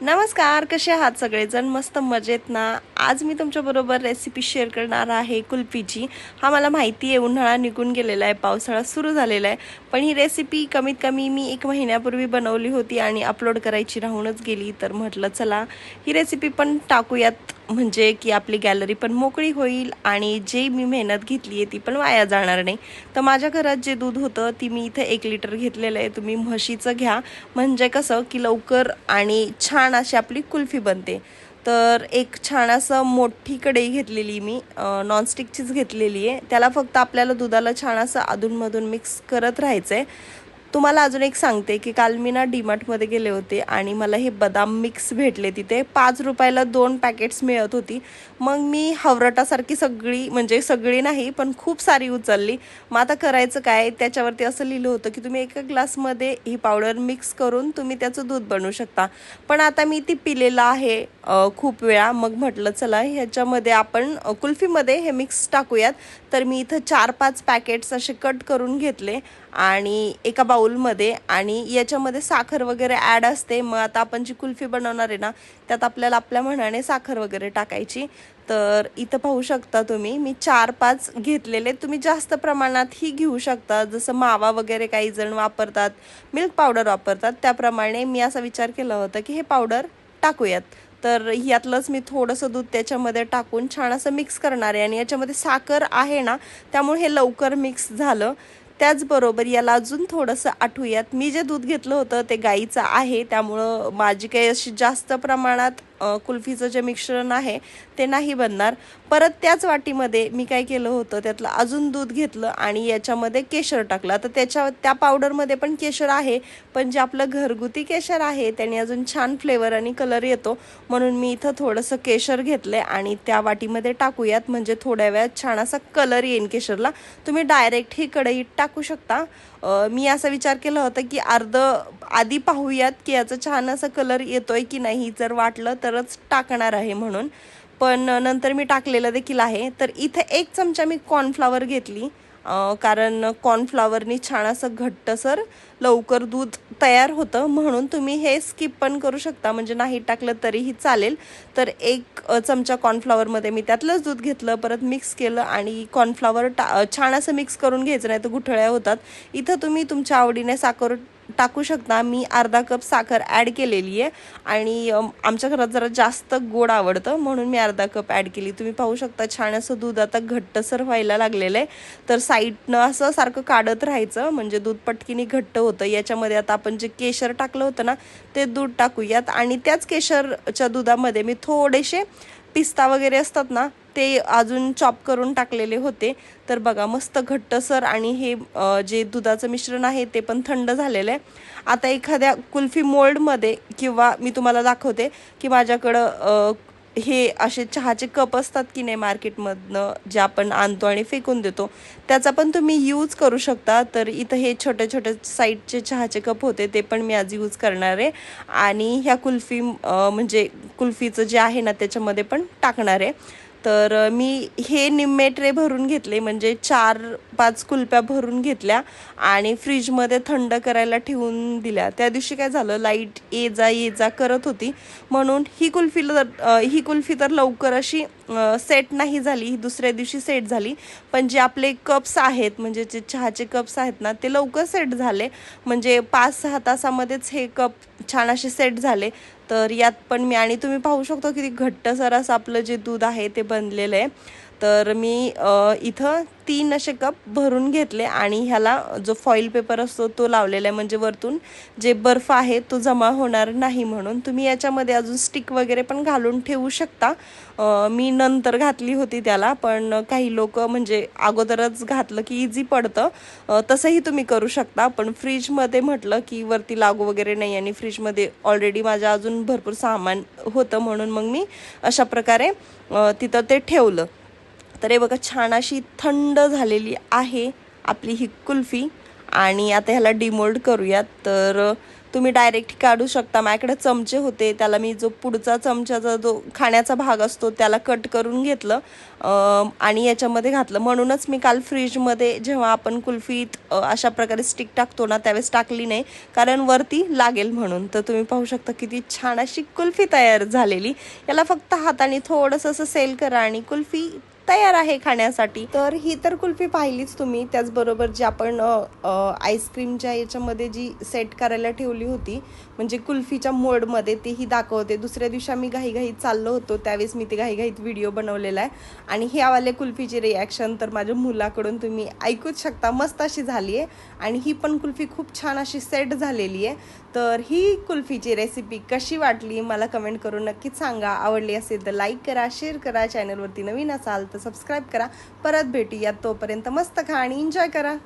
नमस्कार कसे आहात सगळेजण? मस्त मजेत ना? आज मी तुमच्याबरोबर रेसिपी शेअर करणार आहे कुल्फीची. हा मला माहिती आहे उन्हाळा निघून गेलेला आहे पावसाळा सुरू झालेला आहे. पण ही रेसिपी कमीत कमी मी एक महिन्यापूर्वी बनवली होती आणि अपलोड करायची राहूनच गेली. तर म्हटलं चला ही रेसिपी पण टाकूयात. म्हणजे की आपली गॅलरी पण मोकळी होईल आणि जे मी मेहनत घेतली आहे ती पण वाया जाणार नाही. तर माझ्या घरात जे दूध होतं ती मी इथं एक लिटर घेतलेलं आहे. तुम्ही म्हशीचं घ्या. म्हणजे कसं की लवकर आणि छान अशी आपली कुल्फी बनते. तर एक छान असं मोठी कढई घेतलेली मी नॉनस्टिकचीच घेतलेली आहे. त्याला फक्त आपल्याला दुधाला छान असं अधूनमधून मिक्स करत राहायचं आहे तुम्हाला अजून एक सांगते की काल मी ना डीमार्टमध्ये गेले होते आणि मला हे बदाम मिक्स भेटले तिथे. पाच रुपयाला दोन पॅकेट्स मिळत होती. मग मी हवरटासारखी सगळी म्हणजे सगळी नाही पण खूप सारी उचलली. मग आता करायचं काय? त्याच्यावरती असं लिहिलं होतं की तुम्ही एका ग्लासमध्ये ही पावडर मिक्स करून तुम्ही त्याचं दूध बनवू शकता. पण आता मी ती पिलेलं आहे खूप वेळा. मग म्हटलं चला ह्याच्यामध्ये आपण कुल्फीमध्ये हे मिक्स टाकूयात. तर मी इथं चार पाच पॅकेट्स असे कट करून घेतले आणि एका बाऊ बाउलमध्ये आणि याच्यामध्ये साखर वगैरे ॲड असते. मग आता आपण जी कुल्फी बनवणार आहे ना त्यात आपल्याला आपल्या म्हणाने साखर वगैरे टाकायची. तर इथं पाहू शकता तुम्ही मी चार पाच घेतलेले. तुम्ही जास्त प्रमाणात ही घेऊ शकता. जसं मावा वगैरे काही जण वापरतात मिल्क पावडर वापरतात त्याप्रमाणे मी असा विचार केला होता की हे पावडर टाकूयात. तर यातलंच मी थोडंसं दूध त्याच्यामध्ये टाकून छान असं मिक्स करणार आहे. आणि याच्यामध्ये साखर आहे ना त्यामुळे हे लवकर मिक्स झालं. त्याचबरोबर याला अजून थोडंसं आठवूयात. मी जे दूध घेतलं होतं ते गाईचं आहे. त्यामुळं माझी काही अशी जास्त प्रमाणात कुल्फीचं जे मिश्रण आहे ते नाही बनणार. परत त्याच वाटीमध्ये मी काय केलं होतं त्यातलं अजून दूध घेतलं आणि याच्यामध्ये केशर टाकलं. आता त्याच्या त्या पावडरमध्ये पण केशर आहे पण जे आपलं घरगुती केशर आहे त्याने अजून छान फ्लेवर आणि कलर येतो. म्हणून मी इथं थोडंसं केशर घेतलं आणि त्या वाटीमध्ये टाकूयात. म्हणजे थोड्या वेळात छान असा कलर येईन केशरला. तुम्ही डायरेक्ट ही कढईत टाकू शकता. मी असा विचार केला होता की अर्ध आधी पाहूयात की याचा छान असा कलर येतोय की नाही. जर वाटलं तरच टाकणार आहे म्हणून. पण नंतर मी टाकलेलं देखील आहे. तर इथे एक चमचा मी कॉर्नफ्लावर घेतली. कारण कॉर्नफ्लावरनी छान असं घट्टसर लवकर दूध तयार होतं. म्हणून तुम्ही हे स्किप पण करू शकता. म्हणजे नाही टाकलं तरीही चालेल. तर एक चमचा कॉर्नफ्लावरमध्ये मी त्यातलंच दूध घेतलं. परत मिक्स केलं आणि कॉर्नफ्लावर टा छान असं मिक्स करून घ्यायचं. नाही तर गुठळ्या होतात. इथं तुम्ही तुमच्या आवडीने साखर टाकू शकता. मी अर्धा कप साखर ॲड केलेली आहे. आणि आमच्या घरात जरा जास्त गोड आवडतं म्हणून मी अर्धा कप ॲड केली. तुम्ही पाहू शकता छान असं दूध आता घट्टसर व्हायला लागलेलं आहे. तर साईडनं असं सारखं काढत राहायचं म्हणजे दूध पटकीने घट्ट होतं. याच्यामध्ये आता आपण जे केशर टाकलं होतं ना ते दूध टाकूयात. आणि त्याच केशरच्या दुधामध्ये मी थोडेसे पिस्ता वगैरे असतात ना ते अजून चॉप करून टाकलेले होते. तर बघा मस्त घट्टसर आणि हे जे दुधाचं मिश्रण आहे ते पण थंड झालेलं आहे. आता एखाद्या कुल्फी मोल्डमध्ये किंवा मी तुम्हाला दाखवते की माझ्याकडं हे असे चहाचे कप असतात की नाही मार्केटमधनं जे आपण आणतो आणि फेकून देतो त्याचा पण तुम्ही यूज करू शकता. तर इथं हे छोटे छोटे साईडचे चहाचे कप होते ते पण मी आज यूज करणार आहे. आणि ह्या कुल्फी म्हणजे कुल्फीचं जे आहे ना त्याच्यामध्ये पण टाकणार आहे. तर मी हे निम्मे ट्रे भरून घेतले म्हणजे चार पाच कुल्प्या भरून घेतल्या आणि फ्रीजमध्ये थंड करायला ठेवून दिल्या. त्या दिवशी काय झालं लाइट ये जा ये जा करत होती. म्हणून ही कुल्फी तर ही कुल्फी तर लवकर अशी सेट नाही झाली ही दुसऱ्या दिवशी सेट झाली. पण जे आपले कप्स आहेत म्हणजे जे चहाचे कप्स आहेत ना ते लवकर सेट झाले. म्हणजे पाच सहा तासामध्येच हे कप छान असे सेट झाले. तर यात पण मी आणि तुम्ही पाहू शकता किती घट्टसर असं आपलं जे दूध आहे ते बनलेलं आहे. तर मी इथं तीन असे कप भरून घेतले आणि ह्याला जो फॉईल पेपर असतो तो लावलेला आहे म्हणजे वरतून जे बर्फ आहे तो जमा होणार नाही म्हणून. तुम्ही याच्यामध्ये अजून स्टिक वगैरे पण घालून ठेवू शकता. मी नंतर घातली होती त्याला पण काही लोक म्हणजे अगोदरच घातलं की इझी पडतं. तसंही तुम्ही करू शकता पण फ्रीजमध्ये म्हटलं की वरती लागू वगैरे नाही आणि फ्रीजमध्ये ऑलरेडी माझ्या अजून भरपूर सामान होतं म्हणून मग मी अशा प्रकारे तिथं ते ठेवलं. तर हे बघा छान अशी थंड झालेली आहे आपली ही कुल्फी. आणि आता ह्याला डिमोल्ड करूयात. तर तुम्ही डायरेक्ट काढू शकता. माझ्याकडे चमचे होते. त्याला मी जो पुढचा चमच्याचा जो खाण्याचा भाग असतो त्याला कट करून घेतलं. आणि याच्यामध्ये घातलं. म्हणूनच मी काल फ्रीजमध्ये जेव्हा आपण कुल्फीत अशा प्रकारे स्टिक टाकतो ना त्यावेळेस टाकली नाही. कारण वरती लागेल म्हणून. तर तुम्ही पाहू शकता किती छान अशी कुल्फी तयार झालेली. याला फक्त हाताने थोडंसं असं सेल करा आणि कुल्फी तयार आहे खाण्यासाठी. तर ही तर कुल्फी पाहिलीच तुम्ही. त्याचबरोबर जी आपण आईस्क्रीमच्या याच्यामध्ये जी सेट करायला ठेवली होती म्हणजे कुल्फीच्या मोडमध्ये तीही दाखवते. दुसऱ्या दिवशी आम्ही घाईघाईत चाललो होतो. त्यावेळेस मी ते घाईघाईत व्हिडिओ बनवलेला आहे. आणि हे आवाले कुल्फीची रिॲक्शन तर माझ्या मुलाकडून तुम्ही ऐकूच शकता. मस्त अशी झाली आहे. आणि ही पण कुल्फी खूप छान अशी सेट झालेली आहे. तर ही कुल्फीची रेसिपी कशी वाटली मला कमेंट करून नक्कीच सांगा. आवडली असेल तर लाईक करा शेअर करा. चॅनलवरती नवीन असाल तर सबस्क्राईब करा. परत भेटूयात तोपर्यंत मस्त खा आणि एन्जॉय करा.